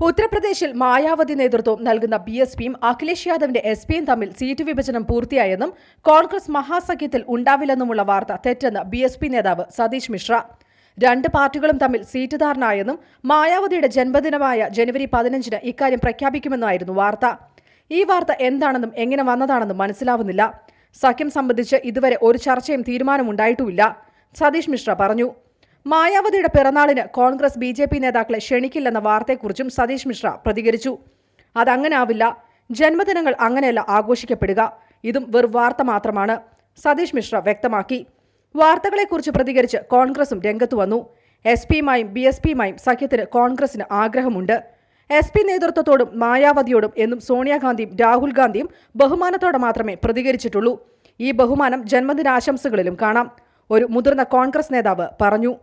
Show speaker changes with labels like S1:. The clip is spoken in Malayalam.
S1: ഉത്തർപ്രദേശിൽ മായാവതി നേതൃത്വം നൽകുന്ന ബി എസ് പിയും അഖിലേഷ് യാദവിന്റെ എസ് പിയും തമ്മിൽ സീറ്റ് വിഭജനം പൂർത്തിയായെന്നും കോൺഗ്രസ് മഹാസഖ്യത്തിൽ ഉണ്ടാവില്ലെന്നുമുള്ള വാർത്ത തെറ്റെന്ന് ബി എസ് പി നേതാവ് സതീഷ് മിശ്ര. രണ്ട് പാർട്ടികളും തമ്മിൽ സീറ്റ് ധാരണയായെന്നും മായാവതിയുടെ ജന്മദിനമായ ജനുവരി പതിനഞ്ചിന് ഇക്കാര്യം പ്രഖ്യാപിക്കുമെന്നായിരുന്നു വാർത്ത. ഈ വാർത്ത എന്താണെന്നും എങ്ങനെ വന്നതാണെന്നും മനസ്സിലാവുന്നില്ല. സഖ്യം സംബന്ധിച്ച് ഇതുവരെ ഒരു ചർച്ചയും തീരുമാനമുണ്ടായിട്ടുമില്ല. സതീഷ് മിശ്ര പറഞ്ഞു. മായാവതിയുടെ പിറന്നാളിന് കോൺഗ്രസ് ബി ജെ പി നേതാക്കളെ ക്ഷണിക്കില്ലെന്ന വാർത്തയെക്കുറിച്ചും സതീഷ് മിശ്ര പ്രതികരിച്ചു. അതങ്ങനാവില്ല. ജന്മദിനങ്ങൾ അങ്ങനെയല്ല ആഘോഷിക്കപ്പെടുക. ഇതും വെറും വാർത്ത മാത്രമാണ് സതീഷ് മിശ്ര വ്യക്തമാക്കി. വാർത്തകളെക്കുറിച്ച് പ്രതികരിച്ച് കോൺഗ്രസും രംഗത്തു വന്നു. എസ് പിയുമായും ബി എസ് പിയുമായും സഖ്യത്തിന് കോൺഗ്രസിന് ആഗ്രഹമുണ്ട്. എസ് പി നേതൃത്വത്തോടും മായാവതിയോടും എന്നും സോണിയാഗാന്ധിയും രാഹുൽ ഗാന്ധിയും ബഹുമാനത്തോടെ മാത്രമേ പ്രതികരിച്ചിട്ടുള്ളൂ. ഈ ബഹുമാനം ജന്മദിനാശംസകളിലും കാണാം. ഒരു മുതിർന്ന കോൺഗ്രസ് നേതാവ് പറഞ്ഞു.